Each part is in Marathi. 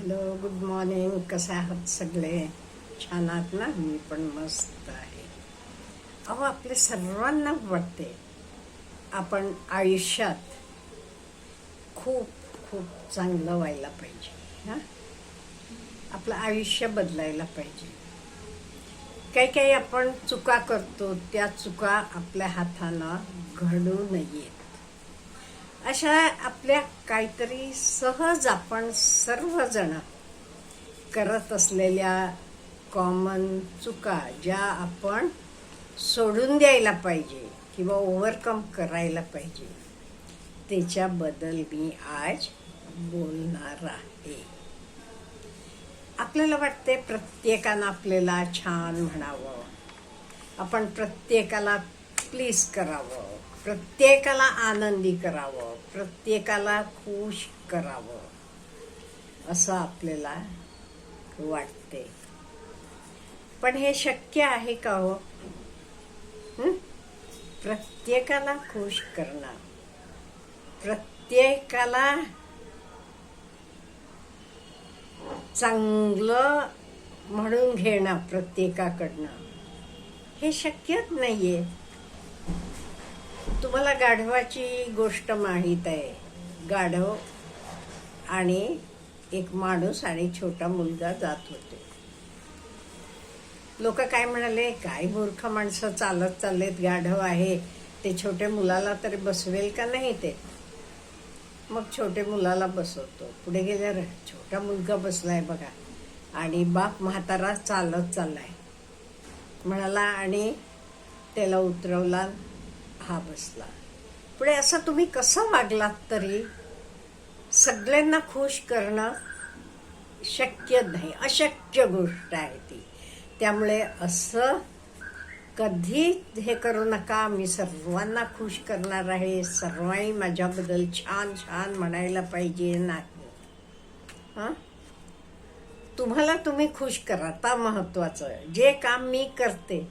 Hello good morning. कसे आहात सगळे? छान आहात ना? मी पण मस्त आहे. अहो आपले सर्वांना वाटते आपण आयुष्यात खूप खूप चांगलं व्हायला पाहिजे हां? आपलं आयुष्य बदलायला पाहिजे. काही काही आपण चुका करतो त्या चुका आपल्या हातानं घडू नयेत. अशा आपल्या काहीतरी सहज आपण सर्वजण करत असलेल्या कॉमन चुका ज्या आपण सोडून द्यायला पाहिजे किंवा ओव्हरकम करायला पाहिजे त्याच्याबद्दल मी आज बोलणार आहे. आपल्याला वाटते प्रत्येकानं आपल्याला छान म्हणावं. आपण प्रत्येकाला प्लीज करावं. प्रत्येकाला आनंदी करावं प्रत्येकाला खुश करावं असं आपल्याला वाटते पण हे शक्य आहे का हो? प्रत्येकाला खुश करणं. प्रत्येकाला चांगलं म्हणून घेणं प्रत्येकाकडनं. हे शक्यच नाहीये. तुम्हाला गाढवाची गोष्ट माहीत आहे. गाढव आणि एक माणूस आणि छोटा मुलगा जात होते. लोक काय म्हणाले काय मूर्ख माणसं चालत चाललेत गाढव आहे. ते छोट्या मुलाला तरी बसवेल का नाही ते? मग छोटे मुलाला बसवतो. पुढे गेल्यावर छोटा मुलगा बसलाय बघा. आणि बाप म्हातारा चालत चाललाय. म्हणाला आणि त्याला उतरवला हा बसला. पुढे असं तुम्ही कसं वागलात तरी सगळ्यांना खुश करणं शक्य नाही अशक्य गोष्ट आहे ती. त्यामुळे असं कधी हे करू नका मी सर्वांना खुश करणार आहे सर्वांनी माझ्याबद्दल छान छान म्हणायला पाहिजे नाही. हां? तुम्हाला तुम्ही खुश करा ता महत्वाचं जे काम मी करते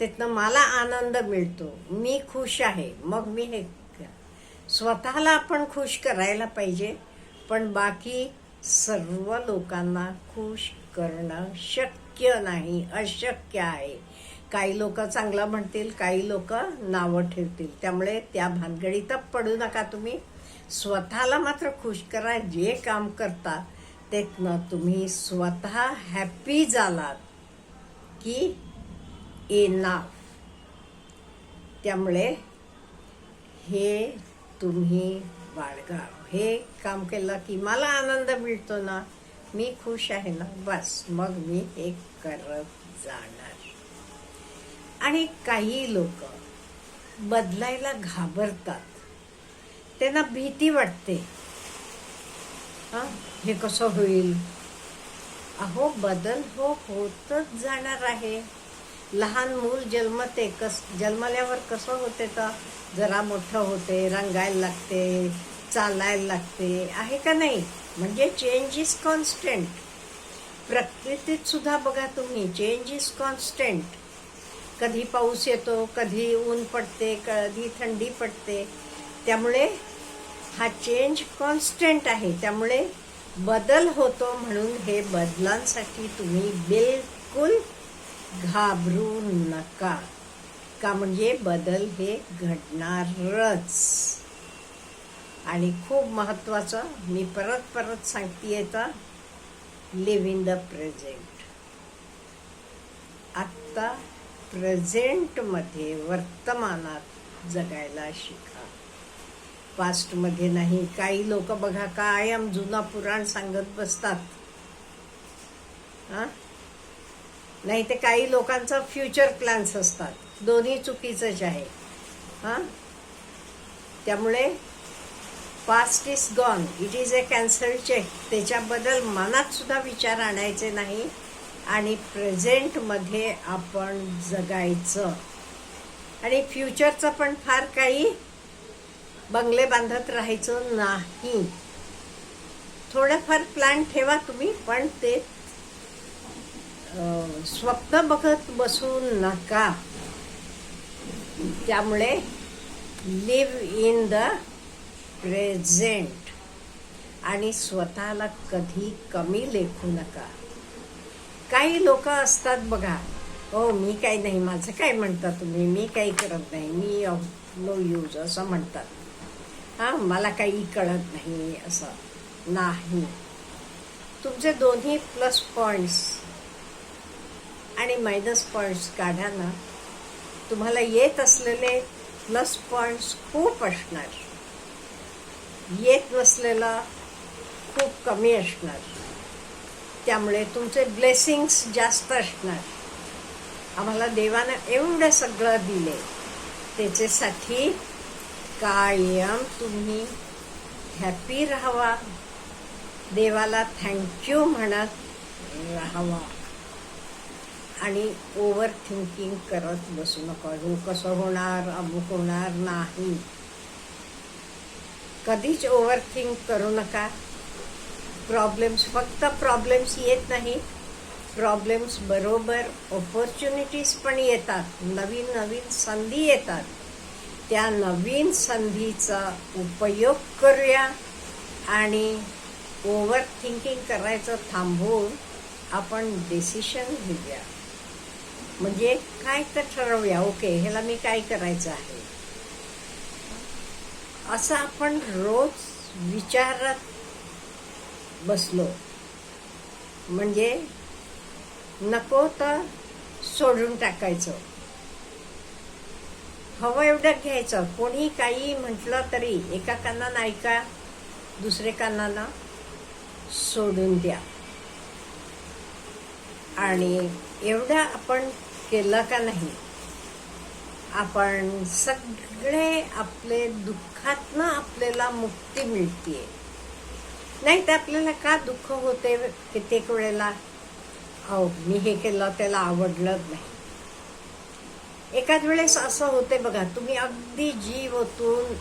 तिथनं मला आनंद मिळतो. मी खुश आहे. मग मी हे स्वतःला आपण खुश करायला पाहिजे. पण बाकी सर्व लोकांना खुश करणं शक्य नाही. अशक्य आहे. काही लोक चांगलं म्हणतील काही लोक नावं ठेवतील. त्यामुळे त्या भानगडीतच पडू नका तुम्ही. स्वतःला मात्र खुश करा. जे काम करता तेथनं तुम्ही स्वतः हॅपी झालात की इनाफ त्यामुळे हे तुम्ही बाळगा हे काम केलं की मला आनंद मिळतो ना. मी खुश आहे ना. बस मग मी हे करत जाणार. आणि काही लोक बदलायला घाबरतात. त्यांना भीती वाटते. हा? हे कसं होईल? अहो बदल हो होतच जाणार आहे. लहान मूल जन्मते कस जन्मल्यावर कसं होते तर जरा मोठं होते रंगायला लागते चालायला लागते आहे का नाही? म्हणजे चेंज इज कॉन्स्टंट प्रकृतीत सुद्धा बघा तुम्ही चेंज इज कॉन्स्टंट कधी पाऊस येतो कधी ऊन पडते कधी थंडी पडते. त्यामुळे हा चेंज कॉन्स्टंट आहे. त्यामुळे बदल होतो म्हणून हे बदलांसाठी तुम्ही बिलकुल घाबरू नका. का म्हणजे बदल हे घडणारच. आणि खूप महत्त्वाचं मी परत परत सांगते तर लिव्ह इन द प्रेझेंट आत्ता प्रेझेंटमध्ये वर्तमानात जगायला शिका. पास्टमध्ये नाही. काही लोक बघा कायम जुना पुराण सांगत बसतात. हां? नाही ते काही लोकांचा फ्युचर प्लॅन्स असतात. दोन्ही चुकीचंच आहे. हां? त्यामुळे past is gone it is a cancel cheque त्याच्याबद्दल मनात सुद्धा विचार आणायचे नाही आणि प्रेझेंटमध्ये आपण जगायचं. आणि फ्युचरचं पण फार काही बंगले बांधत राहायचं नाही. थोडंफार प्लॅन ठेवा तुम्ही पण ते स्वप्न बघत बसू नका. त्यामुळे लिव्ह इन द प्रेझेंट आणि स्वतःला कधी कमी लेखू नका. काही लोक असतात बघा हो मी काही नाही माझं काय म्हणता तुम्ही? मी काही करत नाही मी नो यूज असं म्हणतात. हां मला काही कळत नाही असं. नाही. तुमचे दोन्ही प्लस पॉईंट्स आणि मायनस पॉईंट्स काढा ना तुम्हाला येत असलेले प्लस पॉईंट्स खूप असणार. येत नसलेला खूप कमी असणार. त्यामुळे तुमचे ब्लेसिंग्स जास्त असणार. आम्हाला देवानं एवढं सगळं दिले. त्याच्यासाठी कायम तुम्ही हॅपी राहावा. देवाला थँक्यू म्हणत राहावा. आणि ओव्हर थिंकिंग करत बसू नका. हो कसं होणार अमुक होणार नाही. कधीच ओव्हर थिंक करू नका. प्रॉब्लेम्स फक्त प्रॉब्लेम्स येत नाही. प्रॉब्लेम्स बरोबर ऑपॉर्च्युनिटीज पण येतात. नवीन नवीन संधी येतात. त्या नवीन संधीचा उपयोग करूया आणि ओव्हर थिंकिंग करायचं थांबवून आपण डिसिशन घेऊया. म्हणजे काय तर ठरवूया. ओके ह्याला मी काय करायचं आहे? असं आपण रोज विचारत बसलो. म्हणजे नको तर सोडून टाकायचं. हवं एवढं घ्यायचं. कोणी काही म्हटलं तरी एका कानानं ऐका दुसरे कानानं सोडून द्या. आणि एवढं आपण केलं का नाही? आपण सगळे आपले दुःखातनं आपल्याला मुक्ती मिळतीये. नाही तर आपल्याला का दुःख होते कित्येक वेळेला? अहो मी हे केलं त्याला आवडलंच नाही. एकाच वेळेस असं होते बघा तुम्ही अगदी जीव ओतून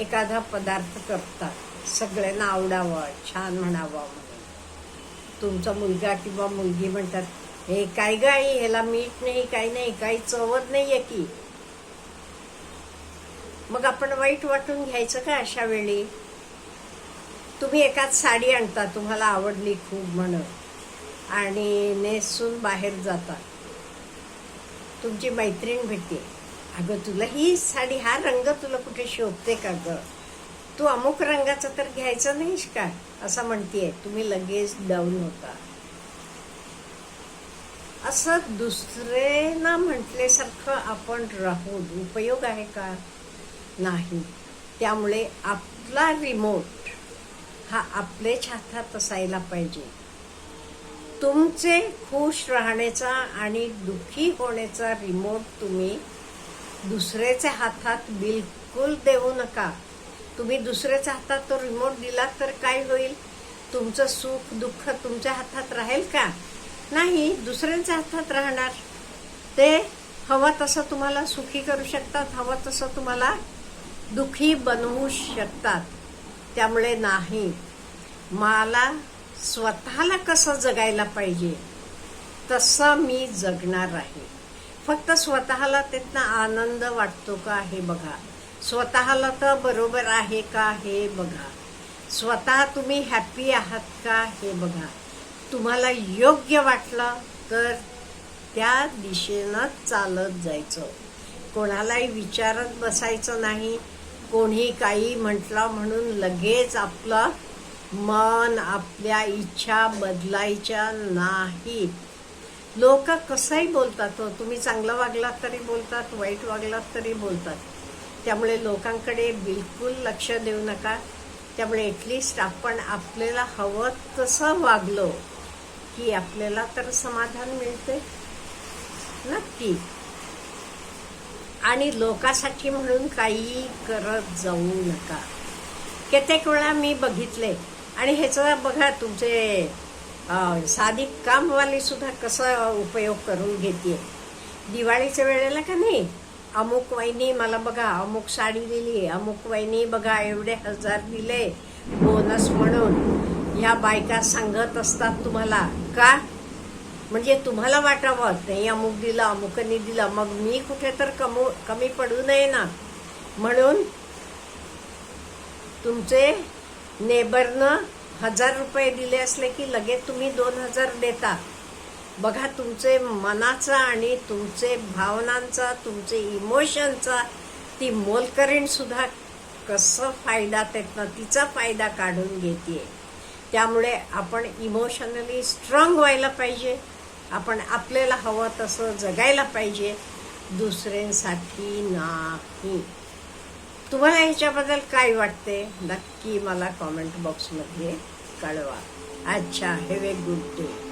एखादा पदार्थ करतात. सगळ्यांना आवडावं छान म्हणावं. म्हणून तुमचा मुलगा किंवा मुलगी म्हणतात हे काय गाई ह्याला मीठ नाही काही नाही काही चवत नाहीये की. मग आपण वाईट वाटून घ्यायचं का अशा वेळी? तुम्ही एकाच साडी आणता तुम्हाला आवडली खूप म्हणत आणि नेसून बाहेर जाता. तुमची मैत्रीण भेटते. अगं तुला ही साडी हा रंग तुला कुठे शोभते का ग? तू अमुक रंगाचा तर घ्यायचा नाहीस का? असं म्हणतीये. तुम्ही लगेच डाऊन होता. असं दुसरे ना म्हटल्यासारखं आपण राहून उपयोग आहे का? नाही. त्यामुळे आपला रिमोट हा आपल्याच हातात असायला पाहिजे. तुमचे खुश राहण्याचा आणि दुःखी होण्याचा रिमोट तुम्ही दुसऱ्याच्या हातात बिलकुल देऊ नका. तुम्ही दुसऱ्याच्या हातात तो रिमोट दिला तर काय होईल? तुमचं सुख दुःख तुमच्या हातात राहील का? नाही दुसऱ्यांच्या हातात राहणार. ते हवं तसं तुम्हाला सुखी करू शकतात हवं तसं तुम्हाला दुःखी बनवू शकतात. त्यामुळे नाही. मला स्वतःला कसं जगायला पाहिजे तसं मी जगणार आहे. फक्त स्वतःला त्यातनं आनंद वाटतो का हे बघा. स्वतःला तर बरोबर आहे का हे बघा. स्वतः तुम्ही हॅपी आहात का हे बघा. तुम्हाला योग्य वाटलं तर त्या दिशेनं चालत जायचं. कोणालाही विचारत बसायचं नाही. कोणी काही म्हटलं म्हणून लगेच आपलं मन आपल्या इच्छा बदलायच्या नाहीत लोक कसंही बोलतात हो. तुम्ही चांगलं वागलात तरी बोलतात वाईट वागलात तरी बोलतात. त्यामुळे लोकांकडे बिलकुल लक्ष देऊ नका. त्यामुळे ॲटलिस्ट आपण आपल्याला हवं तसं वागलो. की आपल्याला तर समाधान मिळते नक्की. आणि लोकासाठी म्हणून काही करत जाऊ नका. कित्येक वेळा मी बघितले. आणि ह्याचं बघा तुमचे साधी कामवाली सुद्धा कसा उपयोग करून घेते दिवाळीच्या वेळेला का नाही? अमुक वहिनी मला बघा अमुक साडी दिली अमुक वहिनी बघा एवढे हजार दिले बोनस म्हणून. ह्या बायका सांगत असतात तुम्हाला. का? म्हणजे तुम्हाला वाटावं नाही अमुक दिलं अमुकनी दिलं मग मी कुठे तर कमू कमी पडू नये ना. म्हणून तुमचे नेबरनं हजार रुपये दिले असले की लगेच तुम्ही दोन हजार देता. बघा तुमचे मनाचा आणि तुमचे भावनांचा तुमचे इमोशनचा ती मोलकरीण सुद्धा कसं फायदा त्यातनं तिचा फायदा काढून घेते त्यामुळे आपण इमोशनली स्ट्रॉंग व्हायला पाहिजे. आपण आपल्याला हवं तसं जगायला पाहिजे. दुसऱ्यांसाठी नाही. तुम्हाला ह्याच्याबद्दल काय वाटते? नक्की मला कॉमेंट बॉक्समध्ये कळवा. अच्छा हॅव ए गुड डे